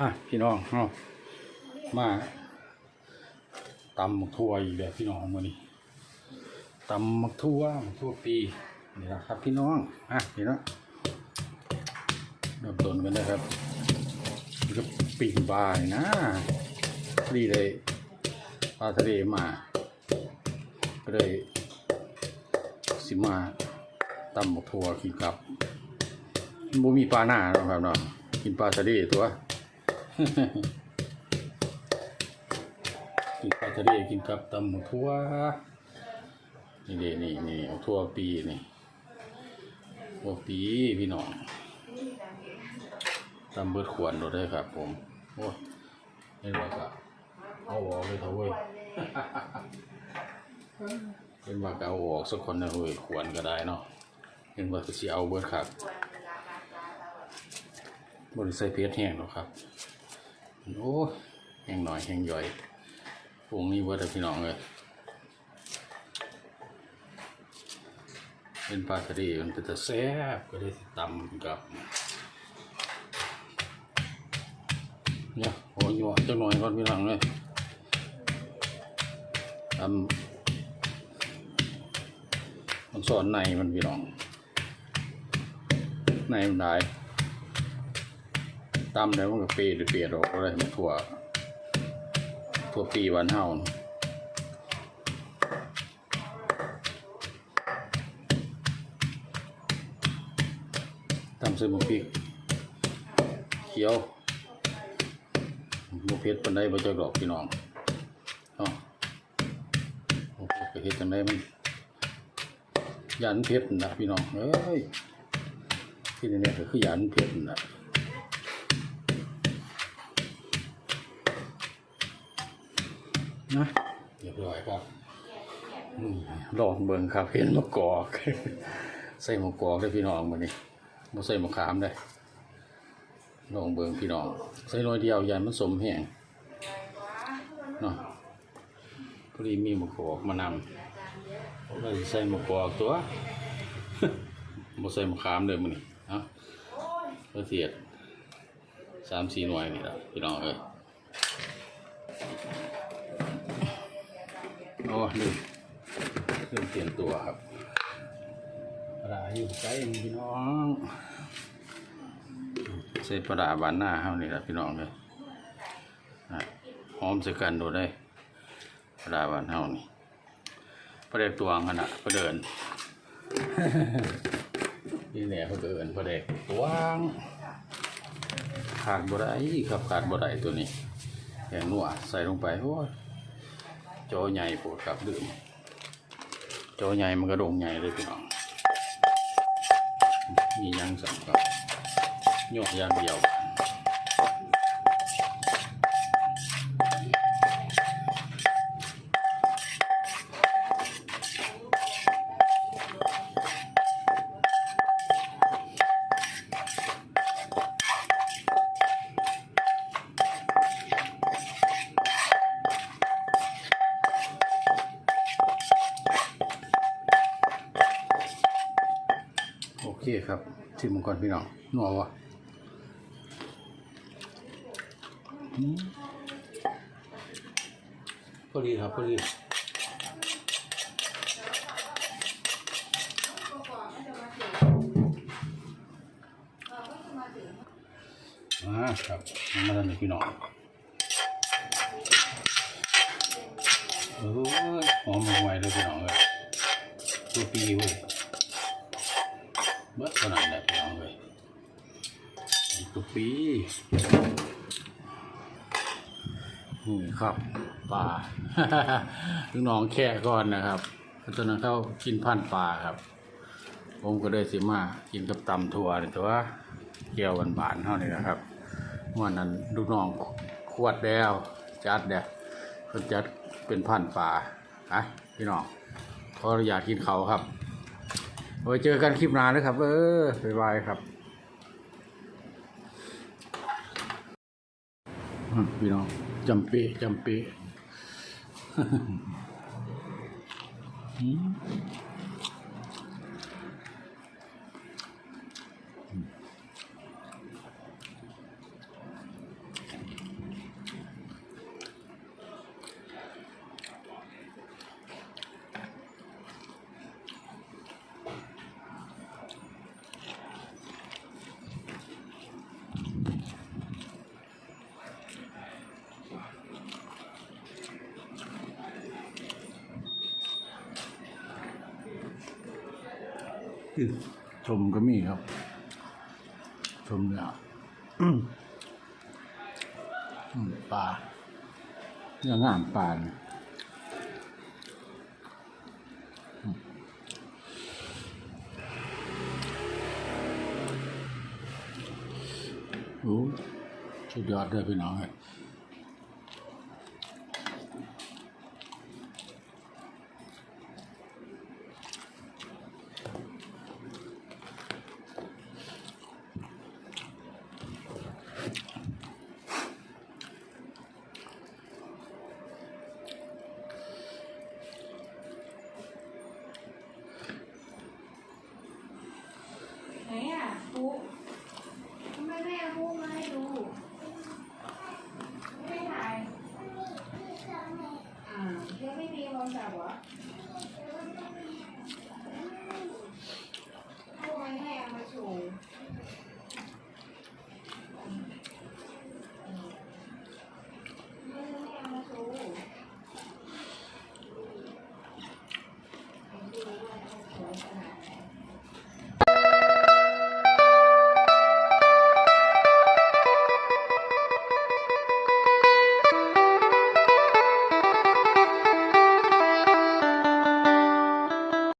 อะพี่น้องเนาะมาตำมักทั่วอีกแล้วพี่น้องมื้อนี้ตำมักทั่วมักทั่วปีนี่นะครับพี่น้องอะพี่น้องเริ่มต้นกันนะครับก็ปิ่งปลานี่นะดีเลยปลาทะเลมาก็เลยสิมาตำมักทั่วกินกับบ่มีปลาหน้าเนาะครับเนาะกินปลาทะเลตัว กินปลาทะเลกินกับตำหมูทั่วนี่เดนี่นี่เอาทั่วปีนี่ทั่วปีพี่น้องตำเบิดขวนเราได้ครับ ผมโอ้ยเห็นว่าก็เอาออกเลยเถอะเว้ยเห็นว่าก็เอาออกสักคนนะเว้ยขวนก็ได้เนาะเห็นว่าก็สิเอาเบิดครับบริใส่เพชรแห้งหรอกครับ โอ้ยแห้งหน่อยแห้งย่อยปรุงนี่เบิดเลยพี่น้องเลยเป็นปลาทะเลมันเป็นตะแซ่บก็ได้ตำกับเนี่ยโอ้ยหยวจังหน่อยก่อนพี่น้องเลยตำมันสอนในมันพี่น้องในมันได้ ตำแล้วมันก็เปรี้ยเปรี้ยออกอะไรมันทั่ว ทั่วปีวันเฮาตำซื้อหมูพริกเขียวหมูเพชรปันได้บ่จักดอกพี่น้องเนาะโอ้โหเฮ็ดจังไดมันยันเพชรนะพี่น้องเอ้ยที่นี่ก็คือยันเพชรนะ นะเรียบร้อยครับนี่ลองเบิ่งครับ เห็นมะกอก ใส่มะกอกได้พี่น้องมานี่มาใส่มะขามได้ลองเบิ่งพี่น้อง ใส่น้อยเดียวยันมันสมแห้งเนาะพอดีมีมะกอกมานำผมก็สิใส่มะกอกตัวมาใส่มะขามเลยมันนี่เนาะก็เสียดสามสี่หน่วยนี่แหละพี่น้องเอ้ย โอ้ลืมลืมเตรียมตัวครับปลาอยู่ใกล้นี่พี่น้องใส่ปลาบานหน้าเฮานี่แหละพี่น้องเลยนะหอมใส่กันดูได้ปลาบานเฮานี่ปลาเด็กตวงขนาดปลาเดินนี่แหละเขาเดินปลาเด็กตวงขาดบ่ได้ครับขาดบ่ได้ตัวนี้แกงนัวใส่ลงไปโอ้ย จอใหญ่โปวดกับดื่มจอใหญ่มันกระดงใหญ่เลยพี่น้องมียังสั่งกับยกยางเดียว เคครับชิมมันก่อนพี่น้องนัววะพอดีครับพอดีอ่าครับมาแล้วนี่พี่น้องโอ้ยหอมมาไวเลยพี่น้องเลยตัวปีเว้ย เบิดขนาดไหนพี่น้องเลยอีกตัวปีนี่ครับปลาลูกน้องแค่ก่อนนะครับตอนนั้นเขากินพันปลาครับ ผมก็ได้สิมากินกับตำถั่วนี่แต่ว่าเกี่ยวกันบานเท่านี้นะครับวันนั้นลูกน้องขวดแล้วจัดเด้เขาจัดเป็นพันปลาอะพี่น้องขออนุญาตกินเขาครับ ไว้เจอกันคลิปหน้านะครับ เออบ๊ายบายครับอืมพี่น้องจำปีจำปีอื มอืมชมก็มีครับ ชมเนี่ยปลาเนื้องามปลาเนี่ยอืมโอ้สุดยอดเลยพี่น้องเอ้ย